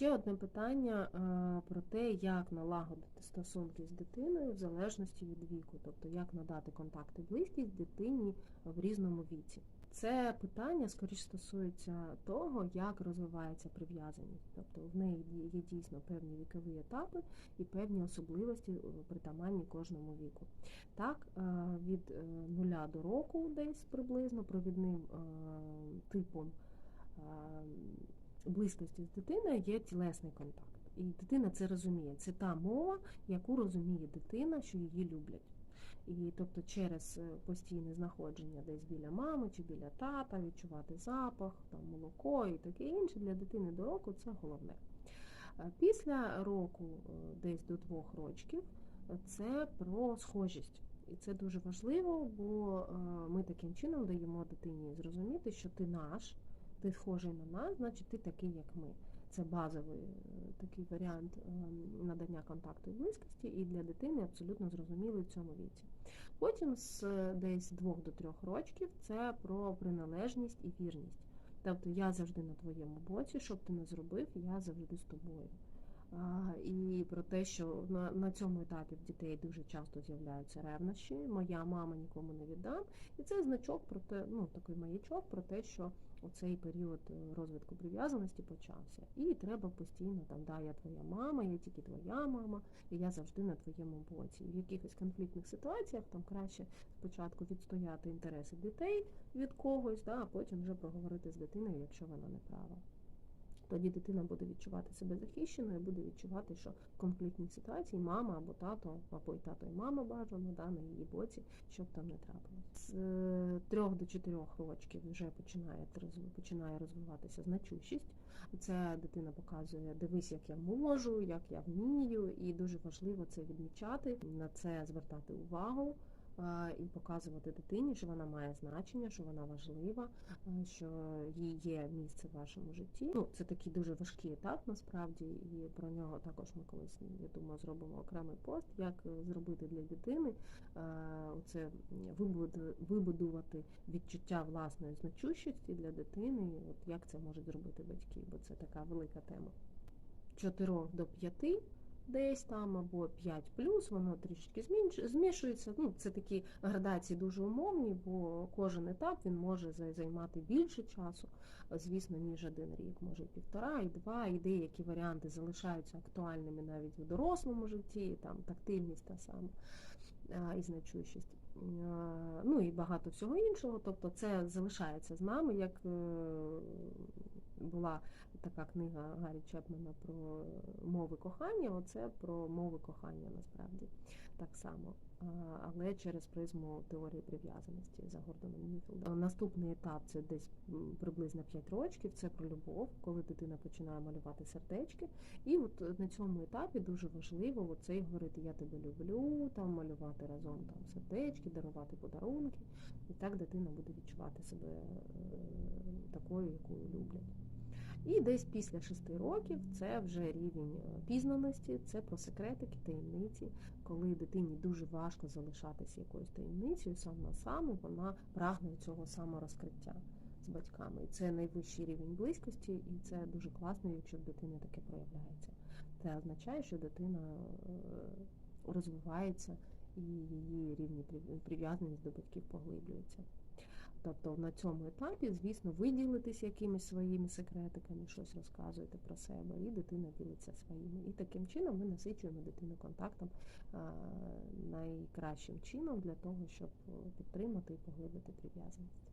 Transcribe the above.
Ще одне питання е, про те, як налагодити стосунки з дитиною в залежності від віку, тобто як надати контакт і близькість дитині в різному віці. Це питання скоріш стосується того, як розвивається прив'язаність, тобто в неї є дійсно певні вікові етапи і певні особливості притаманні кожному віку. Так, е, від е, нуля до року, десь приблизно провідним типом близькості з дитиною є тілесний контакт. І дитина це розуміє. Це та мова, яку розуміє дитина, що її люблять. І тобто через е, постійне знаходження десь біля мами чи біля тата, відчувати запах, там молоко і таке інше для дитини до року це головне. Е, після року, е, десь до двох рочків, це про схожість. І це дуже важливо, бо ми таким чином даємо дитині зрозуміти, що ти наш ти схожий на нас, значить ти такий, як ми. Це базовий е, такий варіант ем, надання контакту і близькості, і для дитини абсолютно зрозумілий в цьому віці. Потім з десь двох до трьох років це про приналежність і вірність. Тобто я завжди на твоєму боці, щоб ти не зробив, я завжди з тобою. І про те, що на на цьому етапі в дітей дуже часто з'являються ревнощі, моя мама нікому не віддам. І це значок про те, ну такий маячок про те, що цей період е, розвитку прив'язаності почався. І треба постійно там, да, я твоя мама, я тільки твоя мама, і я завжди на твоєму боці. І в якихось конфліктних ситуаціях там краще спочатку відстояти інтереси дітей від когось, да, а потім вже проговорити з дитиною, якщо вона не права. Тоді дитина буде відчувати себе захищеною, буде відчувати, що в конфліктній ситуації мама або тато, або й тато і мама бажано да, на її боці, щоб там не трапилось. З е, трьох до чотирьох років вже починає починає розвиватися значущість. Це дитина показує, дивись, як я можу, як я вмію, і дуже важливо це відмічати, на це звертати увагу і показувати дитині, що вона має значення, що вона важлива, що їй є місце в вашому житті. Ну, Це такий дуже важкий етап насправді, і про нього також ми колись, я думаю, зробимо окремий пост, як зробити для дитини оце вибудувати відчуття власної значущості для дитини, от як це можуть зробити батьки, бо це така велика тема. 4 до 5 десь там або 5 воно трішки змішується. Ну, Це такі градації дуже умовні, бо кожен етап він може займати більше часу, звісно, ніж один рік, може і півтора, і два, і деякі варіанти залишаються актуальними навіть в дорослому житті, там тактильність та сама і значущість. Ну і багато всього іншого. Тобто це залишається з нами, як е, була така книга Гаррі Чепмена про мови кохання, оце про мови кохання насправді так само, але через призму теорії прив'язаності за Гордоном Ньюфілдом. Наступний етап це десь приблизно 5 років, це про любов, коли дитина починає малювати сердечки. І от на цьому етапі дуже важливо оцей говорити Я тебе люблю, там малювати разом там сердечки, дарувати подарунки. І так дитина буде відчувати себе е, такою, якою люблять. І десь після шести років це вже рівень е, пізнаності, це про секретики, таємниці, коли дитині дуже важко залишатися якоюсь таємницею сам на сам, вона прагне цього саморозкриття з батьками. І це найвищий рівень близькості, і це дуже класно, якщо в дитини таке проявляється. Це означає, що дитина е, розвивається і її рівні прив'язаність до батьків поглиблюється. Тобто на цьому етапі, звісно, ви ділитесь якимись своїми секретиками, щось розказуєте про себе, і дитина ділиться своїми. І таким чином ми насичуємо дитину контактом найкращим чином для того, щоб підтримати і поглибити прив'язаність.